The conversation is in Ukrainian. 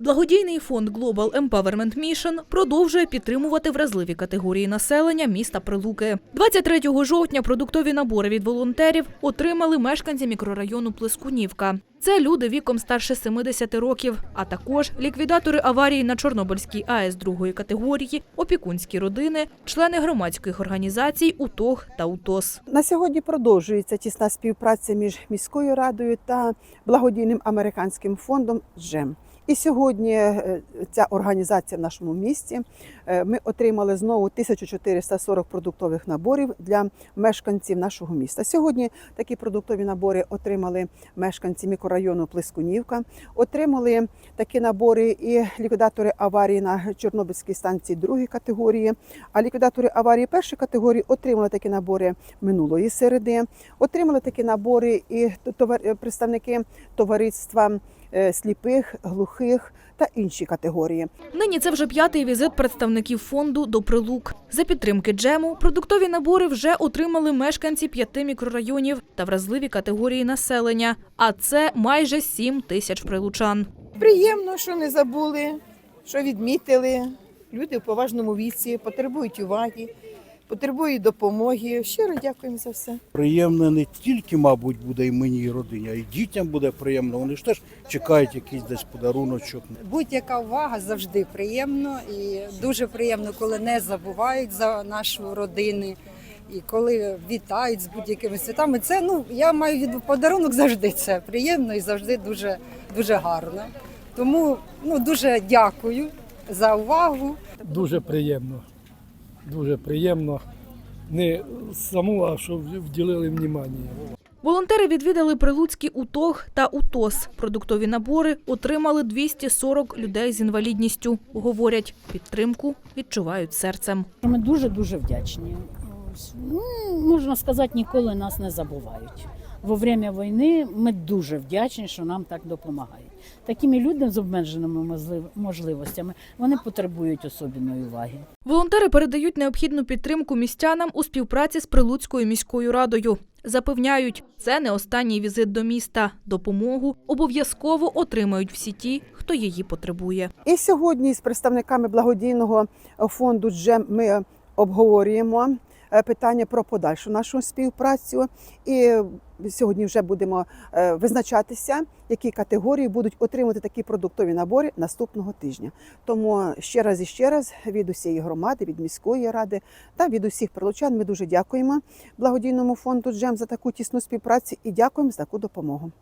Благодійний фонд Global Empowerment Mission продовжує підтримувати вразливі категорії населення міста Прилуки. 23 жовтня продуктові набори від волонтерів отримали мешканці мікрорайону Плескунівка. Це люди віком старше 70 років, а також ліквідатори аварії на Чорнобильській АЕС другої категорії, опікунські родини, члени громадських організацій УТОГ та УТОС. На сьогодні продовжується тісна співпраця між міською радою та благодійним американським фондом «Джем». І сьогодні е, ця організація в нашому місті. е, Ми отримали знову 1440 продуктових наборів для мешканців нашого міста. Сьогодні такі продуктові набори отримали мешканці мікрорайону Плескунівка. Отримали такі набори і ліквідатори аварії на Чорнобильській станції другої категорії. А ліквідатори аварії першої категорії отримали такі набори минулої середи. Отримали такі набори і товар- представники товариства сліпих, глухих та інші категорії. Нині це вже п'ятий візит представників фонду до Прилук. За підтримки джему продуктові набори вже отримали мешканці п'яти мікрорайонів та вразливі категорії населення. А це майже сім тисяч прилучан. Приємно, що не забули, що відмітили. Люди в поважному віці потребують уваги, потребують допомоги. Щиро дякуємо за все. Приємно не тільки, мабуть, буде і мені, і родині, а й дітям буде приємно. Вони ж теж чекають якийсь десь подаруночок. Будь-яка увага завжди приємно і дуже приємно, коли не забувають за нашу родину. І коли вітають з будь-якими святами, це ну я маю від подарунок завжди це приємно і завжди дуже дуже гарно. Тому ну дуже дякую за увагу. Дуже приємно. Дуже приємно. Не саму, а що вділили внимання. Волонтери відвідали прилуцький УТОГ та УТОС. Продуктові набори отримали 240 людей з інвалідністю. Говорять, підтримку відчувають серцем. Ми дуже дуже вдячні. Ну, можна сказати, ніколи нас не забувають. Во время війни ми дуже вдячні, що нам так допомагають. Такими людьми з обмеженими можлив- можливостями вони потребують особливої уваги. Волонтери передають необхідну підтримку містянам у співпраці з Прилуцькою міською радою. Запевняють, це не останній візит до міста. Допомогу обов'язково отримають всі ті, хто її потребує. І сьогодні з представниками благодійного фонду «Джем» ми обговорюємо питання про подальшу нашу співпрацю. І сьогодні вже будемо е, визначатися, які категорії будуть отримувати такі продуктові набори наступного тижня. Тому ще раз і ще раз від усієї громади, від міської ради та від усіх прилучан ми дуже дякуємо благодійному фонду «Джем» за таку тісну співпрацю і дякуємо за таку допомогу.